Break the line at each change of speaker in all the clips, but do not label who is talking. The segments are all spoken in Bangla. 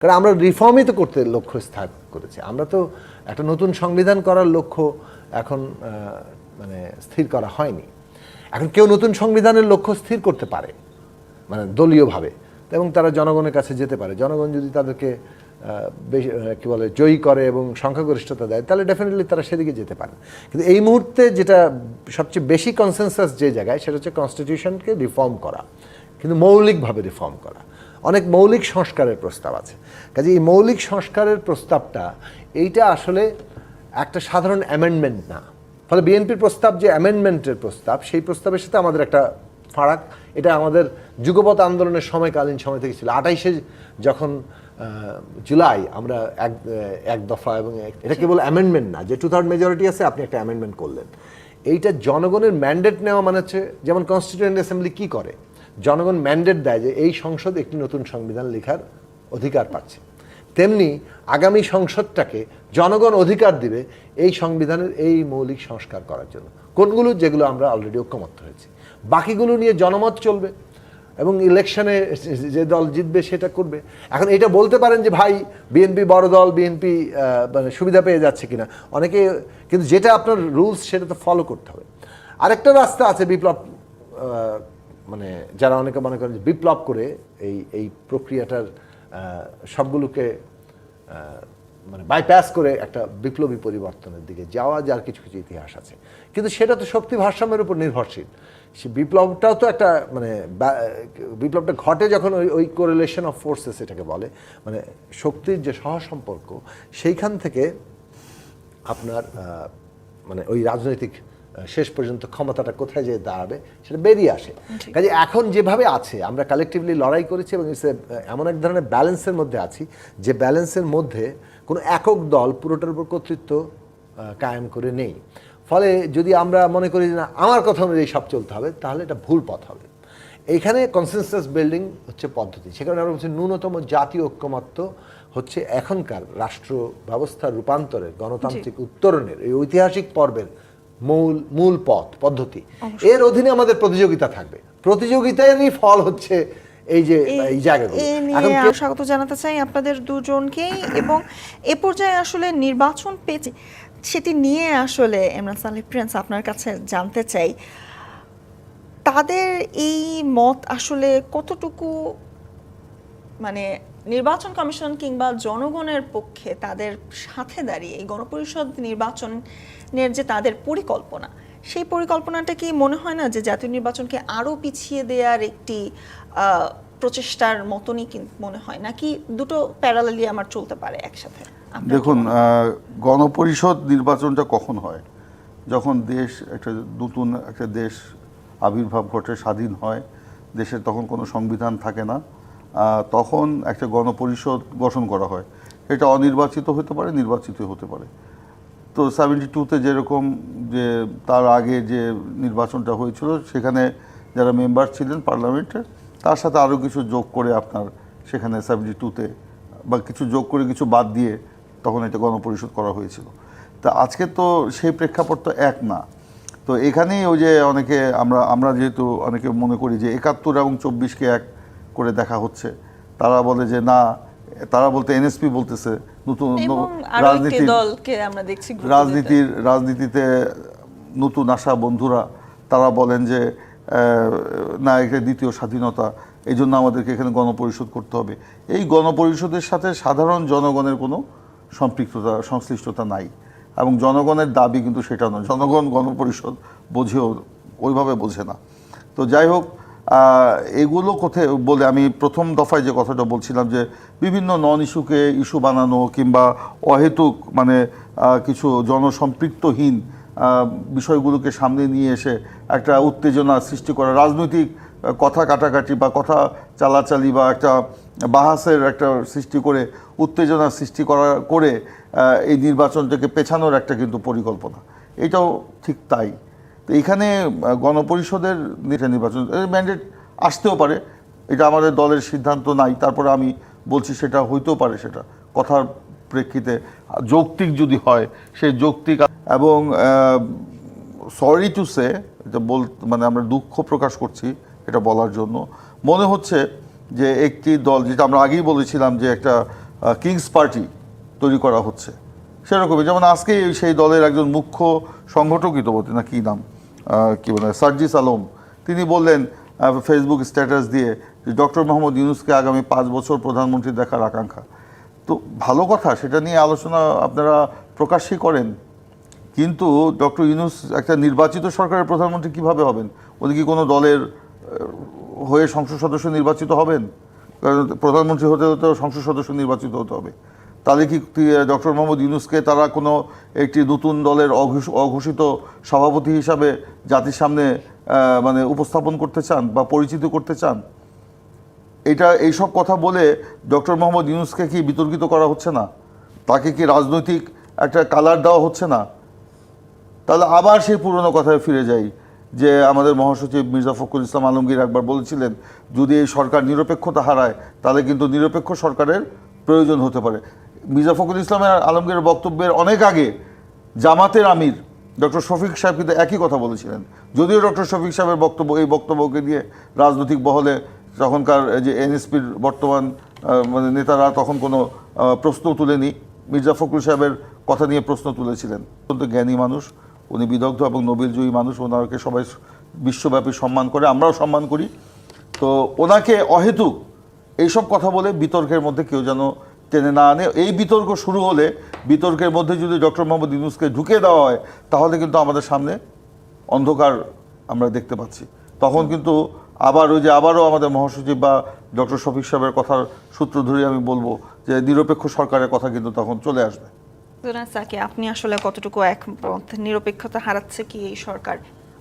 কারণ আমরা রিফর্মই তো করতে লক্ষ্য স্থাপ করেছি। আমরা তো একটা নতুন সংবিধান করার লক্ষ্য এখন মানে স্থির করা হয়নি। এখন কেউ নতুন সংবিধানের লক্ষ্য স্থির করতে পারে মানে দলীয়ভাবে। এবং তারা জনগণের কাছে যেতে পারে। জনগণ যদি তাদেরকে বেশি কি বলে, জয়ী করে এবং সংখ্যাগরিষ্ঠতা দেয়, তাহলে ডেফিনেটলি তারা সেদিকে যেতে পারে। কিন্তু এই মুহূর্তে যেটা সবচেয়ে বেশি কনসেনসাস যে জায়গায়, সেটা হচ্ছে কনস্টিটিউশনকে রিফর্ম করা। কিন্তু মৌলিকভাবে রিফর্ম করা। অনেক মৌলিক সংস্কারের প্রস্তাব আছে। কাজে এই মৌলিক সংস্কারের প্রস্তাবটা এইটা আসলে একটা সাধারণ অ্যামেন্ডমেন্ট না। ফলে বিএনপির প্রস্তাব যে অ্যামেন্ডমেন্টের প্রস্তাব সেই প্রস্তাবের সাথে আমাদের একটা ফারাক এটা আমাদের যুগপৎ আন্দোলনের সময়কালীন সময় থেকে ছিল। আঠাইশে যখন জুলাই আমরা এক এক দফা এবং এক- এটা কেবল অ্যামেন্ডমেন্ট না যে টু থার্ড মেজরিটি আছে আপনি একটা অ্যামেন্ডমেন্ট করলেন। এইটা জনগণের ম্যান্ডেট নেওয়া মানে হচ্ছে যেমন কনস্টিটিউয়েন্ট অ্যাসেম্বলি কী করে? জনগণ ম্যান্ডেট দেয় যে এই সংসদ একটি নতুন সংবিধান লেখার অধিকার পাচ্ছে। তেমনি আগামী সংসদটাকে জনগণ অধিকার দিবে এই সংবিধানের এই মৌলিক সংস্কার করার জন্য। কোনগুলো যেগুলো আমরা অলরেডি ঐক্যমত্য হয়েছি। বাকিগুলো নিয়ে জনমত চলবে এবং ইলেকশনে যে দল জিতবে সেটা করবে। এখন এটা বলতে পারেন যে, ভাই বিএনপি বড় দল বিএনপি মানে সুবিধা পেয়ে যাচ্ছে কিনা? অনেকে, কিন্তু যেটা আপনার রুলস সেটা তো ফলো করতে হবে। আরেকটা রাস্তা আছে বিপ্লব মানে যারা অনেকে মনে করেন বিপ্লব করে এই এই প্রক্রিয়াটার সবগুলোকে মানে বাইপাস করে একটা বিপ্লবী পরিবর্তনের দিকে যাওয়া, যার কিছু কিছু ইতিহাস আছে। কিন্তু সেটা তো শক্তি ভারসাম্যের উপর নির্ভরশীল। সে বিপ্লবটাও তো একটা মানে বিপ্লবটা ঘটে যখন ওই ওই কোরিলেশন অফ ফোর্সেস এটাকে বলে। মানে শক্তির যে সহসম্পর্ক, সেইখান থেকে আপনার মানে ওই রাজনৈতিক শেষ পর্যন্ত ক্ষমতাটা কোথায় যেয়ে দাঁড়াবে সেটা বেরিয়ে আসে। কাজে এখন যেভাবে আছে আমরা কালেকটিভলি লড়াই করেছি এবং এমন এক ধরনের ব্যালেন্সের মধ্যে আছি যে ব্যালেন্সের মধ্যে কোনো একক দল পুরোটার উপর কর্তৃত্ব কায়েম করে নেই। ফলে যদি আমরা মনে করি যে না আমার কথা অনুযায়ী সব চলতে হবে তাহলে এটা ভুল পথ হবে। এইখানে কনসেনসাস বিল্ডিং হচ্ছে পদ্ধতি। সেখানে আমরা বলছি ন্যূনতম জাতীয় ঐক্যমত্য হচ্ছে এখনকার রাষ্ট্র ব্যবস্থার রূপান্তরের গণতান্ত্রিক উত্তরণের এই ঐতিহাসিক পর্বের মূল মূল পথ পদ্ধতি। এর অধীনে আমাদের প্রতিযোগিতা থাকবে। প্রতিযোগিতারই ফল হচ্ছে এই যে এই জায়গাগুলো। এখন
স্বাগত জানাতে চাই আপনাদের দুজনকেই এবং এ পর্যায়ে আসলে নির্বাচন পেয়েছে সেটি নিয়ে আসলে ইমরান সালি প্রিন্স আপনার কাছে জানতে চাই। তাদের এই মত আসলে কতটুকু মানে নির্বাচন কমিশন কিংবা জনগণের পক্ষে তাদের সাথে দাঁড়িয়ে এই গণপরিষদ নির্বাচনের যে তাদের পরিকল্পনা সেই পরিকল্পনাটা কি মনে হয় না যে জাতীয় নির্বাচনকে আরও পিছিয়ে দেওয়ার একটি প্রচেষ্টার মতনই কিন্তু মনে হয়? নাকি দুটো প্যারালালি আমার চলতে পারে একসাথে?
দেখুন গণপরিষদ নির্বাচনটা কখন হয়? যখন দেশ একটা নতুন একটা দেশ আবির্ভাব ঘটে স্বাধীন হয় দেশের তখন কোনো সংবিধান থাকে না। তখন একটা গণপরিষদ গঠন করা হয়। এটা অনির্বাচিত হতে পারে নির্বাচিত হতে পারে। তো সেভেন্টি টুতে যেরকম যে তার আগে যে নির্বাচনটা হয়েছিল, সেখানে যারা মেম্বার ছিলেন পার্লামেন্টের তার সাথে আরও কিছু যোগ করে আপনার সেখানে সেভেন্টি টুতে বা কিছু যোগ করে কিছু বাদ দিয়ে তখন এটা গণপরিষদ করা হয়েছিল। তা আজকে তো সেই প্রেক্ষাপট তো এক না। তো এখানেই ওই যে অনেকে, আমরা আমরা যেহেতু অনেকে মনে করি যে একাত্তর এবং চব্বিশকে এক করে দেখা হচ্ছে। তারা বলে যে না তারা বলতে এনএসপি বলতেছে নতুন
একটি
রাজনীতির
দলকে আমরা দেখছি
রাজনীতির রাজনীতিতে নতুন আসা বন্ধুরা তারা বলেন যে না এটা দ্বিতীয় স্বাধীনতা এই জন্য আমাদেরকে এখানে গণপরিষদ করতে হবে। এই গণপরিষদের সাথে সাধারণ জনগণের কোনো সম্পৃক্ততা সংশ্লিষ্টতা নাই। এবং জনগণের দাবি কিন্তু সেটা নয়। জনগণ গণপরিষদ বোঝেও ওইভাবে বোঝে না। তো যাই হোক এগুলো কোথায় বলে আমি প্রথম দফায় যে কথাটা বলছিলাম যে বিভিন্ন নন ইস্যুকে ইস্যু বানানো কিংবা অহেতুক মানে কিছু জনসম্পৃক্তহীন বিষয়গুলোকে সামনে নিয়ে এসে একটা উত্তেজনা সৃষ্টি করা, রাজনৈতিক কথা কাটাকাটি বা কথা চালাচালি বা একটা বাহাসের একটা সৃষ্টি করে, উত্তেজনা সৃষ্টি করা, করে এই নির্বাচনটাকে পেছানোর একটা কিন্তু পরিকল্পনা। এটাও ঠিক তাই। তো এখানে গণপরিষদের নির্বাচন ম্যান্ডেট আসতেও পারে। এটা আমাদের দলের সিদ্ধান্ত নাই, তারপরে আমি বলছি সেটা হইতেও পারে সেটা। কথার প্রেক্ষিতে যৌক্তিক যদি হয় সেই যৌক্তিক এবং সরি টু সে এটা বল মানে আমরা দুঃখ প্রকাশ করছি এটা বলার জন্য। মনে হচ্ছে যে একটি দল, যেটা আমরা আগেই বলেছিলাম যে একটা কিংস পার্টি তৈরি করা হচ্ছে, সেরকমই। যেমন আজকে সেই দলের একজন মুখ্য সংগঠকই তো কি নাম? কি বলে, সার্জিস আলম। তিনি বললেন ফেসবুক স্ট্যাটাস দিয়ে যে ডক্টর মোহাম্মদ ইউনুসকে আগামী পাঁচ বছর প্রধানমন্ত্রী দেখার আকাঙ্ক্ষা। তো ভালো কথা, সেটা নিয়ে আলোচনা আপনারা প্রকাশই করেন। কিন্তু ডক্টর ইউনুস একটা নির্বাচিত সরকারের প্রধানমন্ত্রী কীভাবে হবেন? উনি কি কোনো দলের হয়ে সংসদ সদস্য নির্বাচিত হবেন? কারণ প্রধানমন্ত্রী হতে হতে সংসদ সদস্য নির্বাচিত হতে হবে। তাহলে কি ডক্টর মোহাম্মদ ইউনুসকে তারা কোনো একটি নতুন দলের অঘোষ- অঘোষিত সভাপতি হিসাবে জাতির সামনে মানে উপস্থাপন করতে চান বা পরিচিত করতে চান? এটা, এইসব কথা বলে ডক্টর মোহাম্মদ ইউনুসকে কি বিতর্কিত করা হচ্ছে না? তাকে কি রাজনৈতিক একটা কালার দেওয়া হচ্ছে না? তাহলে আবার সেই পুরনো কথায় ফিরে যাই যে আমাদের মহাসচিব মির্জা ফখরুল ইসলাম আলমগীর একবার বলেছিলেন, যদি এই সরকার নিরপেক্ষতা হারায়, তাহলে কিন্তু নিরপেক্ষ সরকারের প্রয়োজন হতে পারে। মির্জা ফখরুল ইসলামের আলমগীরের বক্তব্যের অনেক আগে জামাতের আমির ডক্টর শফিক সাহেব কিন্তু একই কথা বলেছিলেন। যদিও ডক্টর শফিক সাহেবের বক্তব্য, এই বক্তব্যকে দিয়ে রাজনৈতিক বহলে তখনকার যে এনএসপির বর্তমান মানে নেতারা তখন কোনো প্রশ্ন তুলেনি। মির্জা ফখরুল সাহেবের কথা নিয়ে প্রশ্ন তুলেছিলেন। অত্যন্ত জ্ঞানী মানুষ, উনি বিদগ্ধ এবং নোবেলজয়ী মানুষ, ওনাকে সবাই বিশ্বব্যাপী সম্মান করে, আমরাও সম্মান করি। তো ওনাকে অহেতুক এইসব কথা বলে বিতর্কের মধ্যে কেউ যেন টেনে না আনে এই বিতর্ক শুরু হলে বিতর্কের মধ্যে যদি ডক্টর মোহাম্মদ ইউনুসকে ঢুকে দেওয়া হয় তাহলে কিন্তু আমাদের সামনে অন্ধকার আমরা দেখতে পাচ্ছি। তখন কিন্তু আবার ওই যে আবারও আমাদের মহাসচিব বা ডক্টর শফিক সাহেবের কথার সূত্র ধরে আমি বলব যে নিরপেক্ষ সরকারের কথা কিন্তু তখন চলে আসবে।
সাকি আপনি আসলে কতটুকু একমত? নিরপেক্ষতা হারাচ্ছে কি এই সরকার?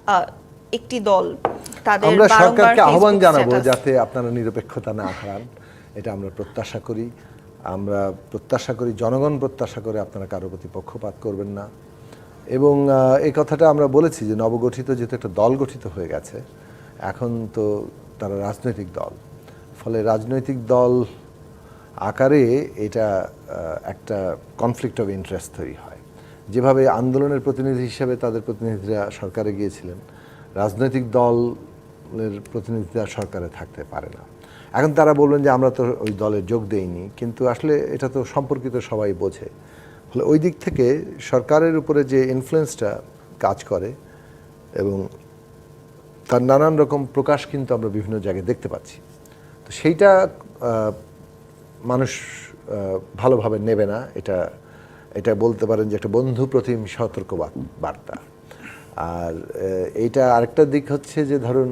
আহ, একটি দল তাদের
আমরা সরকারকে আহ্বান জানাব যাতে আপনারা নিরপেক্ষতা না হারান এটা আমরা প্রত্যাশা করি। আমরা প্রত্যাশা করি, জনগণ প্রত্যাশা করে আপনারা কারও প্রতি পক্ষপাত করবেন না। এবং এই কথাটা আমরা বলেছি যে নবগঠিত যেহেতু একটা দল গঠিত হয়ে গেছে, এখন তো তারা রাজনৈতিক দল। ফলে রাজনৈতিক দল আকারে এটা একটা কনফ্লিক্ট অফ ইন্টারেস্ট তৈরি হয়। যেভাবে আন্দোলনের প্রতিনিধি হিসেবে তাদের প্রতিনিধিরা সরকারে গিয়েছিলেন, রাজনৈতিক দলের প্রতিনিধিরা সরকারে থাকতে পারে না। এখন তারা বলবেন যে আমরা তো ওই দলে যোগ দেইনি, কিন্তু আসলে এটা তো সম্পর্কিত সবাই বোঝে। ফলে ওই দিক থেকে সরকারের উপরে যে ইনফ্লুয়েন্সটা কাজ করে এবং তার নানান রকম প্রকাশ কিন্তু আমরা বিভিন্ন জায়গায় দেখতে পাচ্ছি। তো সেইটা মানুষ ভালোভাবে নেবে না। এটা এটা বলতে পারেন যে একটা বন্ধু প্রতিম সতর্ক বার্তা। আর এইটা আরেকটা দিক হচ্ছে যে ধরুন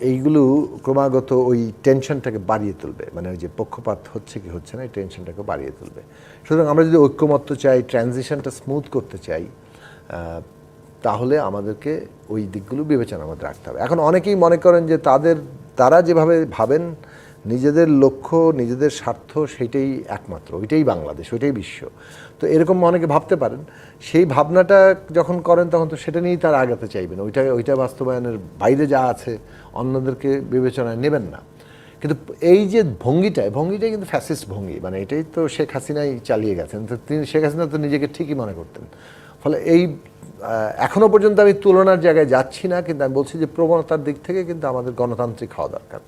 এইগুলো ক্রমাগত ওই টেনশনটাকে বাড়িয়ে তুলবে। মানে ওই যে পক্ষপাত হচ্ছে কি হচ্ছে না, এই টেনশনটাকে বাড়িয়ে তুলবে। সুতরাং আমরা যদি ঐক্যমত্য চাই, ট্রানজিশনটা স্মুথ করতে চাই তাহলে আমাদেরকে ওই দিকগুলো বিবেচনার মধ্যে রাখতে হবে। এখন অনেকেই মনে করেন যে তাদের, তারা যেভাবে ভাবেন নিজেদের লক্ষ্য, নিজেদের স্বার্থ সেইটাই একমাত্র, ওইটাই বাংলাদেশ, ওইটাই বিশ্ব। তো এরকম অনেকে ভাবতে পারেন, সেই ভাবনাটা যখন করেন তখন তো সেটা নিয়েই তারা আগাতে চাইবেন ওইটা ওইটা বাস্তবায়নের বাইরে যা আছে অন্যদেরকে বিবেচনায় নেবেন না। কিন্তু এই যে ভঙ্গিটা, ভঙ্গিটাই কিন্তু ফ্যাসিস্ট ভঙ্গি মানে এটাই তো শেখ হাসিনাই চালিয়ে গেছেন, তো তিনি, শেখ হাসিনা তো নিজেকে ঠিকই মনে করতেন। ফলে এই এখনও পর্যন্ত আমি তুলনার জায়গায় যাচ্ছি না, কিন্তু আমি বলছি যে প্রবণতার দিক থেকে কিন্তু আমাদের গণতান্ত্রিক হওয়া দরকার।